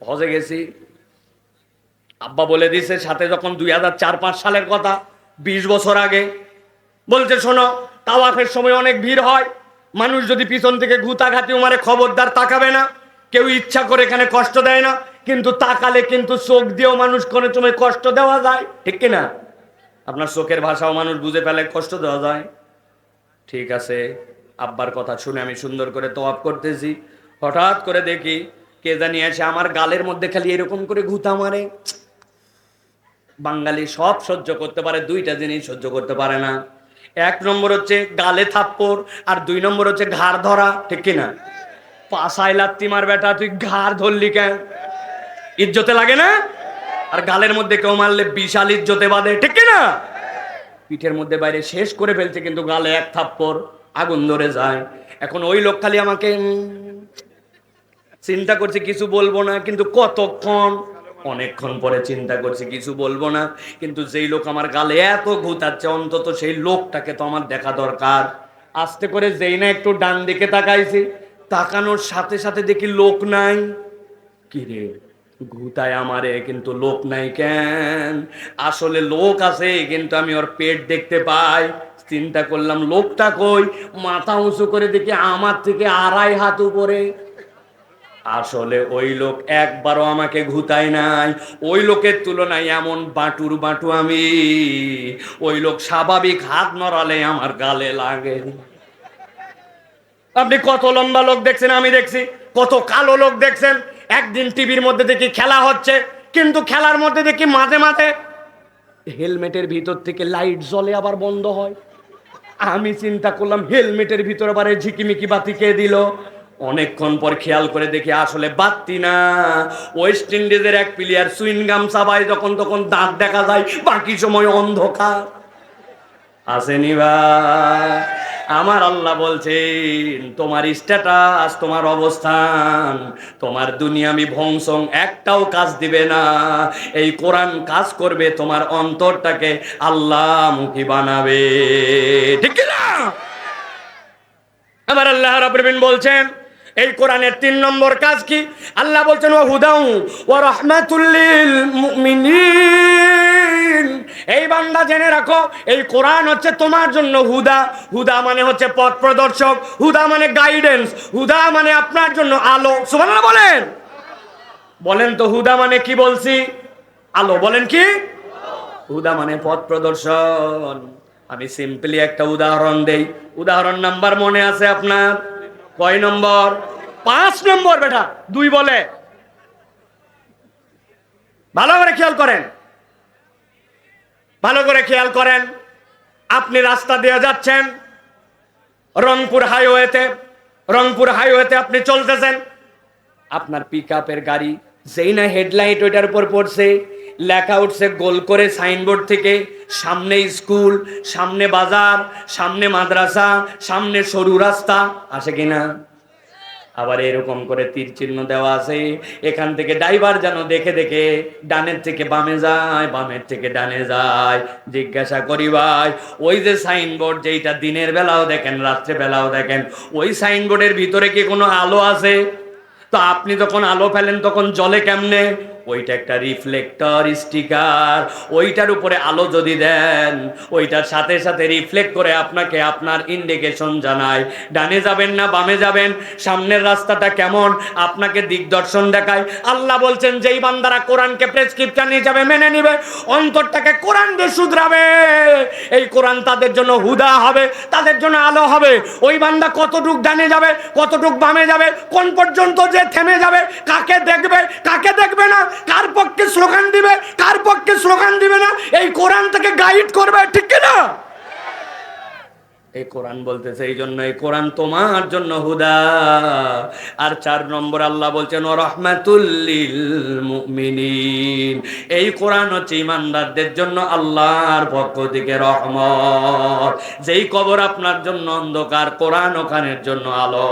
হজে গেছি। আব্বা বলে দিছে, সাথে যখন দুই হাজার চার, পাঁচ সালের কথা, বিশ বছর আগে, বলছে, শোনো, তাওয়াফের সময় অনেক ভিড় হয়, মানুষ যদি পিছন থেকে ঘুতাঘাতি মারে খবরদার তাকাবে না, কেউ ইচ্ছা করে এখানে কষ্ট দেয় না, কিন্তু তাকালে কিন্তু চোখ দিয়েও মানুষ কোনো সময় কষ্ট দেওয়া যায়, ঠিক কিনা আপনার চোখের ভাষাও মানুষ বুঝে ফেলে, কষ্ট দেওয়া যায়। ঠিক আছে, আব্বার কথা শুনে আমি সুন্দর করে তোয়াব করতেছি। হঠাৎ করে দেখি কে জানি এসে আমার গালের মধ্যে খালি এরকম করে ঘুতা মারে। বাঙালি সব সহ্য করতে পারে, দুইটা জিনিস সহ্য করতে পারে না। এক নম্বর হচ্ছে গালে থাপ্পড়, আর দুই নম্বর হচ্ছে ঘাড় ধরা, ঠিক কিনা? পাশায় লাত্তি মার বেটা, তুই ঘাড় ধরলি কেন? ইজ্জতে লাগে না? আর গালের মধ্যে কেউ মারলে বিশাল ইজ্জতে বাঁধে, ঠিক কিনা? পিঠের মধ্যে বাইরে শেষ করে ফেলছে, কিন্তু গালে এক থাপ্পড়, আগুন ধরে যায়। এখন ওই লোক খালি আমাকে চিন্তা করছে কিছু বলব না, কিন্তু কতক্ষণ? অনেকক্ষণ পরে চিন্তা করছি কিছু বলব না, কিন্তু যেই লোক আমার গালে এত ঘুতাচ্ছে, অন্তত সেই লোকটাকে তো আমার দেখা দরকার। আস্তে করে যেই না একটু ডান দিকে তাকাইছি, তাকানোর সাথে সাথে দেখি লোক নাই। কি রে ঘুতায় আমারে কিন্তু লোক নাই কেন? আসলে লোক আছে, কিন্তু আমি ওর পেট দেখতে পাই। চিন্তা করলাম, লোকটা কই? মাথা উঁচু করে দেখি আমার থেকে আড়াই হাত উপরে। আসলে ওই লোক একবারও আমাকে ঘুতায় নাই। ওই লোকের তুলনায় এমন বাটুর বাটু আমি। ওই লোক স্বাভাবিক হাত নড়ালে আমার গালে লাগে। আপনি কত লম্বা লোক দেখছেন, আমি দেখছি। কত কালো লোক দেখছেন। একদিন টিভির মধ্যে দেখি খেলা হচ্ছে, কিন্তু খেলার মধ্যে দেখি মাঝে মাঝে হেলমেটের ভিতর থেকে লাইট জ্বলে আবার বন্ধ হয়। আমি চিন্তা করলাম, হেলমেটের ভিতরে আবার ঝিকিমিকি বাতি কে দিল? অনেকক্ষণ পর খেয়াল করে দেখি আসলে বাত্তি না। ওয়েস্ট ইন্ডিজের এক প্লেয়ার সুইনগাম চাবাই যখন তখন দাঁত দেখা যায়, বাকি সময় অন্ধকার। আসেনি ভাই আমার আল্লাহ বলছেন, তোমার স্ট্যাটাস তোমার অবস্থান, তোমার দুনিয়ামি ভংসং, একটাও কাজ দিবে না। এই কোরআন কাজ করবে, তোমার অন্তরটাকে আল্লাহ মুখী বানাবে। ঠিক না আবার আল্লাহ রাব্বুল বলছেন এই কোরআনের তিন নম্বর কাজ কি? আল্লাহ বলছেন ও হুদাউ ও রহমাতুল্লিল এই বান্দা জেনে রাখো, এই কোরআন হচ্ছে তোমার জন্য হুদা। হুদা মানে হচ্ছে পথ প্রদর্শক, হুদা মানে গাইডেন্স, হুদা মানে আপনার জন্য আলো। সুবহানাল্লাহ বলেন। বলেন তো হুদা মানে কি বলছি? আলো বলেন কি? হুদা মানে পথ প্রদর্শন। আমি সিম্পলি একটা উদাহরণ দেই। উদাহরণ নাম্বার মনে আছে আপনার? কয় নম্বর? পাঁচ নম্বর বেটা, দুই বলে। ভালো করে খেয়াল করেন। ভালো করে খেয়াল করেন। আপনি রাস্তা দিয়ে যাচ্ছেন, রংপুর হাইওয়েতে রংপুর হাইওয়েতে আপনি চলতেছেন। আপনার পিক আপের গাড়ি যেই না হেডলাইট ওইটার উপর পড়ছে লেখা উঠছে গোল করে সাইনবোর্ড থেকে। সামনে স্কুল, সামনে বাজার, সামনে মাদ্রাসা, সামনে সরু রাস্তা। আসে কিনা আবার এরকম করে তীর চিহ্ন দেওয়া আছে। এখান থেকে ড্রাইভার যেন দেখে দেখে ডানের থেকে বামে যায়, বামের থেকে ডানে যায়। জিজ্ঞাসা করি ভাই, ওই যে সাইনবোর্ড যেইটা দিনের বেলাও দেখেন, রাত্রে বেলাও দেখেন, ওই সাইনবোর্ডের ভিতরে কি কোনো আলো আছে? তো আপনি যখন আলো ফেলেন, তখন জলে কেমনে? ওইটা একটা রিফ্লেক্টর স্টিকার ওইটার উপরে আলো যদি দেন, ওইটার সাথে সাথে রিফ্লেক্ট করে আপনাকে আপনার ইন্ডিকেশন জানায়। ডানে যাবেন না বামে যাবেন, সামনের রাস্তাটা কেমন, আপনাকে দিগদর্শন দেখায়। আল্লাহ বলছেন, যেই বান্দারা কোরআনকে প্রেসক্রিপশন হিসাবে মেনে নিবে, অন্তরটাকে কোরআন দিয়ে শুধরাবে। এই কোরআন তাদের জন্য হুদা হবে, তাদের জন্য আলো হবে। ওই বান্দা কতটুক ডানে যাবে, কতটুক বামে যাবে, কোন পর্যন্ত যে থেমে যাবে, কাকে দেখবে কাকে দেখবে না কার পক্ষে স্লোগান দিবে? কার পক্ষে স্লোগান দিবে না? এই কোরআন থেকে গাইড করবে, ঠিক কিনা? এই কোরআন বলতেছে এই জন্য, এই কোরআন তোমার জন্য হুদা। আর চার নম্বর আল্লাহ বলছেন ও রহমাতুল্লিল মুমিনিন এই কোরআন হচ্ছে ইমানদারদের জন্য আল্লাহর পক্ষ থেকে রহমত। যেই কবর আপনার জন্য অন্ধকার, কোরআন ওখানের জন্য আলো।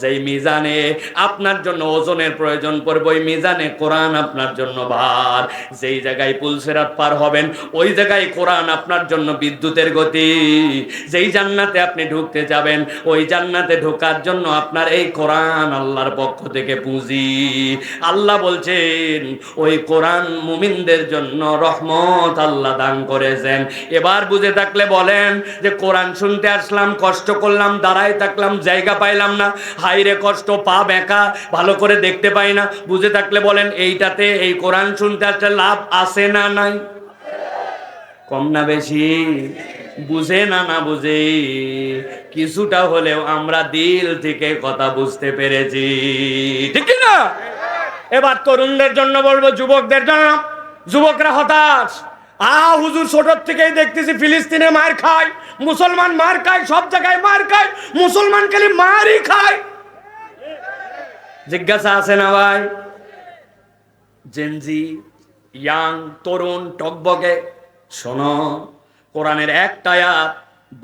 যেই মিজানে আপনার জন্য ওজনের প্রয়োজন পড়বে, ওই মিজানে কোরআন আপনার জন্য ভার। যেই জায়গায় পুলসেরাত পার হবেন, ওই জায়গায় কোরআন আপনার জন্য বিদ্যুতের গতি। যেই জান্নাত জান্নাতে আপনি ঢুকতে যাবেন। ওই জান্নাতে ঢোকার জন্য আপনার এই কোরআন আল্লাহর পক্ষ থেকে পুঁজি। আল্লাহ বলছেন, ওই কোরআন মুমিনদের জন্য রহমত আল্লাহ দান করেছেন। এবার বুঝে থাকলে বলেন যে কোরআন শুনতে আসলাম, কষ্ট করলাম, দাঁড়ায় থাকলাম, জায়গা পাইলাম না। হাইরে কষ্ট, পা বেঁকা ভালো করে দেখতে পাই না। বুঝে থাকলে বলেন, এইটাতে এই কোরআন শুনতে আসলে লাভ আছে না নাই? কম না বেশি? বুঝে না না বুঝে, কিছুটা হলেও আমরা দিল থেকে কথা বুঝতে পেরেছি। ঠিক না? এবার তরুণদের জন্য বলব, যুবকদের জন্য। যুবকরা হতাশ। আ, হুজুর ছোটর থেকেই দেখতেছি ফিলিস্তিনে মার খায়, মুসলমান মার খায়, সব জায়গায় মার খায়, মুসলমান খালি মারই খায়। জিজ্ঞাসা আছে না ভাই? জেনজি ইয়াং তরুণ, টকবকে, শোনো কোরআনের একটা আয়াত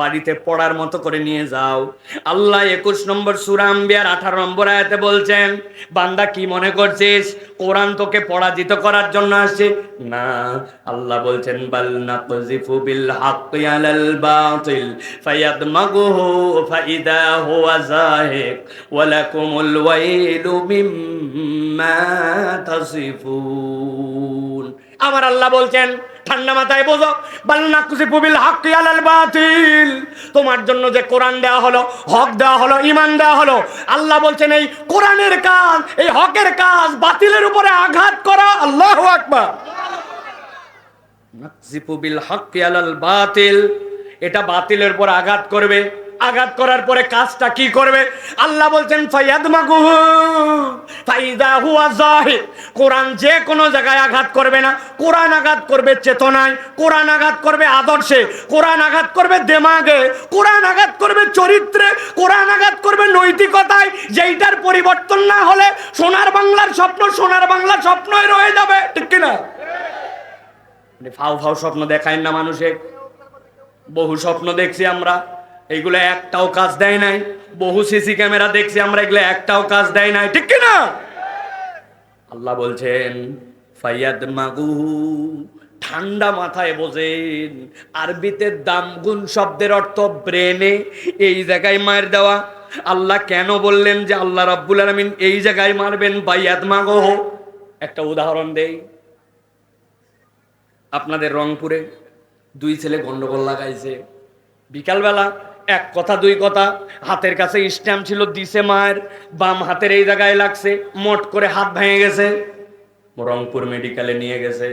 বাড়িতে পড়ার মতো করে নিয়ে যাও। আল্লাহ একুশ নম্বর সুরাম বিয়ার আঠারো নম্বর আয়াতে বলছেন, বান্দা কি মনে করছিস? কোরআন তোকে পরাজিত করার জন্য আসছে? না। আল্লাহ বলছেন, বাল নাকজিফু বিল হাক্কি আলাল বাতিল, ফায়াদমাগুহু ফাইদা হুয়া যাহিক, ওয়া লাকুমুল ওয়াইলু মিম্মা তাসিফুন। আমার আল্লাহ বলছেন, ঠান্ডা মাথায় বোঝো বাতিল। তোমার জন্য যে কোরআন দেওয়া হলো, হক দেওয়া হলো ইমান দেওয়া হলো, আল্লাহ বলছেন এই কোরআনের কাজ, এই হকের কাজ বাতিলের উপরে আঘাত করা, আল্লাহু আকবার। বিল আলাল বাতিল, এটা বাতিলের উপর আঘাত করবে। আঘাত করার পরে কাজটা কি করবে? আল্লাহ বলছেন কোরআন যে কোনো জায়গায় আঘাত করবে না। কোরআন আঘাত করবে চেতনায়, কোরআন আঘাত করবে আদর্শে, কোরআন আঘাত করবে দেমাগে, কোরআন আঘাত করবে চরিত্রে, কোরআন আঘাত করবে নৈতিকতায়। যেইটার পরিবর্তন না হলে সোনার বাংলার স্বপ্ন সোনার বাংলার স্বপ্নই রয়ে যাবে। ঠিক কিনা? মানে ফাউ স্বপ্ন দেখায় না মানুষে বহু স্বপ্ন দেখছি আমরা। এইগুলো একটাও কাজ দেয় নাই। বহু সিসি ক্যামেরা দেখছি আমরা, এগুলো একটাও কাজ দেয় নাই। ঠিক না আল্লাহ বলছেন ফাইয়াদ মাগু ঠান্ডা মাথায় বোঝেন। আরবিতে দামগুন শব্দের অর্থ ব্রেনে, এই জায়গায় মার দেওয়া। আল্লাহ কেন বললেন যে আল্লাহ রাব্বুল আলামিন এই জায়গায় মারবেন? বাইয়াত মাগো একটা উদাহরণ দেই। আপনাদের রংপুরে দুই ছেলে গন্ডগোল লাগাইছে। বিকালবেলা এক কথা, দুই কথা। হাতের কাছে স্ট্যাম্প ছিল দিছে মায়ের, বাম হাতের এই জায়গায় লাগছে, মোট করে হাত ভেঙে গেছে। রংপুর মেডিকেলে নিয়ে গেছে।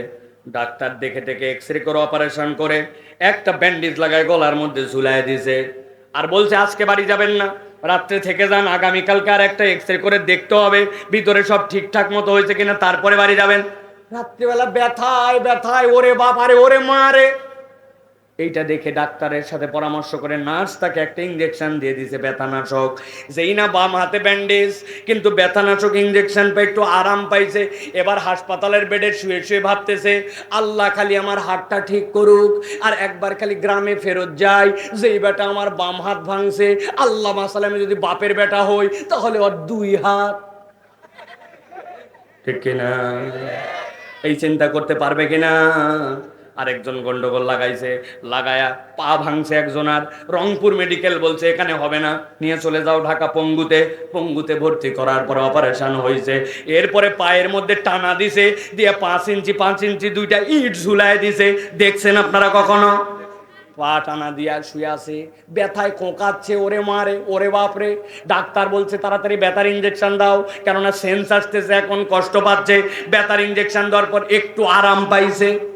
ডাক্তার দেখে টেকে এক্স রে করে অপারেশন করে, একটা ব্যান্ডেজ লাগায় গলার মধ্যে ঝুলাই দিছে। আর বলছে, আজকে বাড়ি যাবেন না। রাত্রে থেকে যান, আগামীকালকে আর একটা এক্স রে করে দেখতে হবে, ভিতরে সব ঠিকঠাক মতো হয়েছে কিনা, তারপরে বাড়ি যাবেন। রাত্রিবেলা ব্যথায় ব্যথায়, ওরে বাপ, আরে ওরে মা রে এইটা দেখে ডাক্তারের সাথে পরামর্শ করে নার্স তাকে একটা ইঞ্জেকশন দিয়ে দিছে ব্যথানাশক। যেই না বাম হাতে ব্যান্ডেজ কিন্তু ব্যথানাশক ইঞ্জেকশন পেয়ে একটু আরাম পাইছে। এবার হাসপাতালের বেডে শুয়ে শুয়ে ভাবতেছে, আল্লাহ খালি আমার হাতটা ঠিক করুক, আর একবার খালি গ্রামে ফেরত যাই। যেই বেটা আমার বাম হাত ভাঙছে, আল্লাহ মাসালামে যদি বাপের বেটা হই, তাহলে ওর দুই হাত। ঠিক কিনা? এই চিন্তা করতে পারবে কিনা? আরেকজন গন্ডগোল লাগাইছে, লাগায়া পা ভাঙছে একজন আর রংপুর মেডিকেল বলছে, এখানে হবে না, নিয়ে চলে যাও ঢাকা পঙ্গুতে। পঙ্গুতে ভর্তি করার পর অপারেশন হয়েছে এরপরে পায়ের মধ্যে টানা দিছে, দিয়ে পাঁচ ইঞ্চি পাঁচ ইঞ্চি দুইটা ইট ঝুলায় দিছে। দেখছেন আপনারা কখনো? পা টানা দিয়া শুয়ে আছে, ব্যথায় কোঁকাচ্ছে, ওরে মারে, ওরে বাপরে। ডাক্তার বলছে, তাড়াতাড়ি ব্যথার ইঞ্জেকশন দাও, কেননা সেন্স আসতেছে, এখন কষ্ট পাচ্ছে। ব্যথার ইঞ্জেকশন দেওয়ার পর একটু আরাম পাইছে।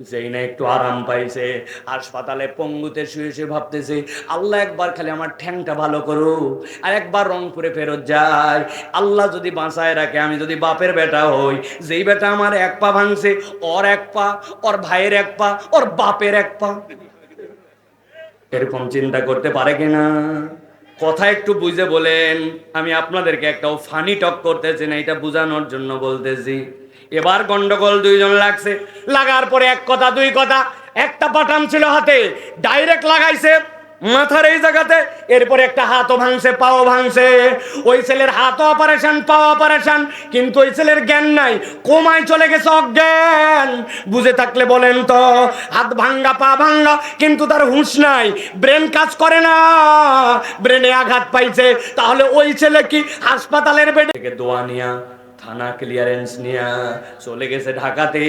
যেই না একটু আরাম পাইছে, হাসপাতালে পঙ্গুতে শুয়ে শুয়ে ভাবতেছে, আল্লাহ একবার খালি আমার ঠ্যাংটা ভালো করো আর একবার রংপুরে ফেরত যায়। আল্লাহ যদি বাঁচায় রাখে, আমি যদি বাপের বেটা হই, যেই বেটা আমার এক পা ভাঙছে, ওর এক পা, ওর ভাইয়ের এক পা, ওর বাপের এক পা। এরকম চিন্তা করতে পারে কিনা? কথা একটু বুঝে বলেন। আমি আপনাদেরকে একটা ফানি টক করতেছি না, এটা বোঝানোর জন্য বলতেছি। এবার গন্ডগোল দুইজন লাগছে। লাগার পরে এক কথা, দুই কথা। একটা বাটাম ছিল হাতে ডাইরেক্ট লাগাইছে। মাথার এই জায়গাতে, এরপরে একটা হাতও ভাঙছে, পাও ভাঙছে। ওই ছেলের হাতও অপারেশন পাও অপারেশন কিন্তু ওই ছেলের জ্ঞান নাই। কোমায় চলে গেছে অজ্ঞান। বুঝে থাকলে বলেন তো, হাত ভাঙ্গা, পা ভাঙ্গা, কিন্তু তার হুঁশ নাই। ব্রেন কাজ করে না, ব্রেনে আঘাত পাইছে। তাহলে ওই ছেলে কি হাসপাতালের বেডে দোয়া নিয়া থানা ক্লিয়ারেন্স নিয়ে চলে গেছে ঢাকাতে।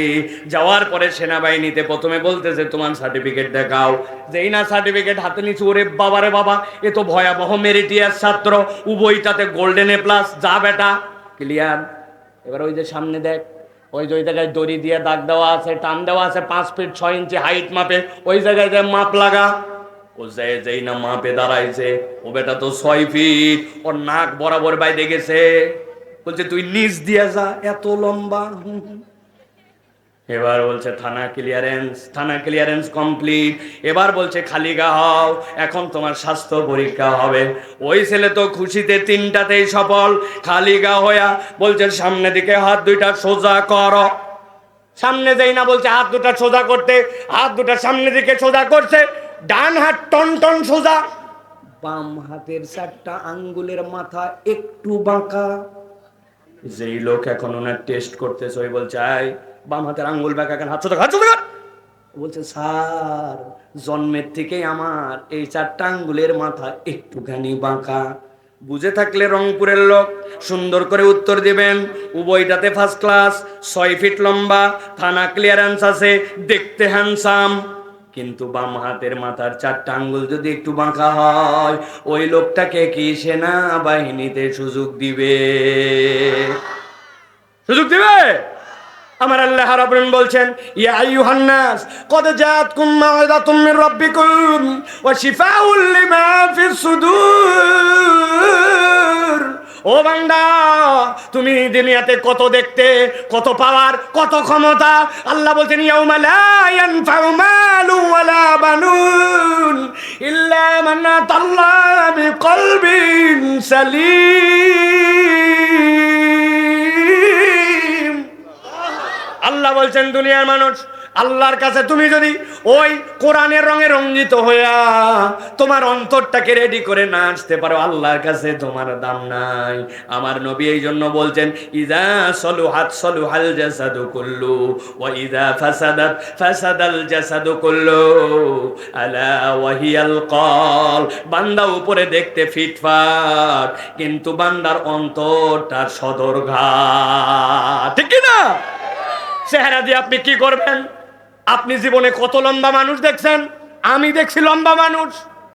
যাওয়ার পরে সেনাবাহিনীতে প্রথমে বলতেছে, তোমার সার্টিফিকেট দেখাও। যেই না সার্টিফিকেট হাতে নিচে ওরে বাবারে বাবা, এ তো ভয়াবহ মেরিটিয়াস ছাত্র। উভয়টাতে গোল্ডেন এ প্লাস যা বেটা ক্লিয়ার এবার ওই যে সামনে দেখ, ওই যে ওই জায়গায় দড়ি দিয়ে দাগ দেওয়া আছে, টান দেওয়া আছে, পাঁচ ফিট ছয় ইঞ্চি হাইট মাপে। ওই জায়গায় যে মাপ লাগা, ও যে যেই না মাপে দাঁড়াইছে, ও বেটা তো ছয় ফিট ওর নাক বরাবর বাইরে গেছে। বলছে, তুই নিচ দিয়ে যা, এত লম্বা। এবার বলছে, থানা ক্লিয়ারেন্স থানা ক্লিয়ারেন্স কমপ্লিট এবার বলছে, খালি গা হও, এখন তোমার স্বাস্থ্য পরীক্ষা হবে। ওই ছেলে তো খুশিতে তিনটাতেই সফল, খালি গা হইয়া বলছে, সামনে দিকে হাত দুইটা সোজা কর। সামনে যাই না, বলছে, হাত দুটা সোজা করতে। হাত দুটা সামনে দিকে সোজা করছে, ডান হাত টন টন সোজা। বাম হাতের চারটা আঙ্গুলের মাথা একটু বাঁকা। যেই লোক এখন ওনার টেস্ট করতেছে, ওই বলছে, আয়, বাম হাতের আঙ্গুল বাঁকা এখন হাত হাত বলছে, স্যার, জন্মের থেকেই আমার এই চারটা আঙ্গুলের মাথা একটুখানি বাঁকা। বুঝে থাকলে রংপুরের লোক সুন্দর করে উত্তর দিবেন। উভয়টাতে ফার্স্ট ক্লাস ছয় ফিট লম্বা, থানা ক্লিয়ারেন্স আছে, দেখতে হ্যান্ডসাম কিন্তু বাম হাতের মাথার চারটা আঙ্গুল যদি একটু বাঁকা হয়, ওই লোকটাকে কি সেনা বাহিনীতে সুযোগ দিবে? সুযোগ দিবে? আমার আল্লাহ রাব্বুল বলছেন, ইয়া আইয়ুহান নাস কদ জাআতকুম মাউইযাতুম মির রাব্বিকুম ওয়া শিফাউল লিমা ফিস সুদূর। ও বান্দা, তুমি দুনিয়াতে কত দেখতে, কত পাওয়ার, কত ক্ষমতা? আল্লাহ বলছেন আল্লাহ বলছেন, দুনিয়ার মানুষ আল্লাহর কাছে তুমি যদি ওই কোরআনের রঙে রঞ্জিত হইয়া তোমার অন্তরটাকে রেডি করে না আসতে পারো, আল্লাহর কাছে তোমার দাম নাই। আমার নবী এই জন্য বলছেন ইদা সলু হাত সলু হাল জাসাদু কুল্লু ও ইদা ফাসাদাত ফাসাদাল জাসাদু কুল্লু আলা ওয়াহিয়াল কল বান্দা উপরে দেখতে ফিটফাট, কিন্তু বান্দার অন্তরটা সদর ঘাট ঠিক কি না চেহারা দিয়ে আপনি কি করবেন? আপনি জীবনে কত লম্বা মানুষ দেখছেন? আমি দেখছি লম্বা মানুষ।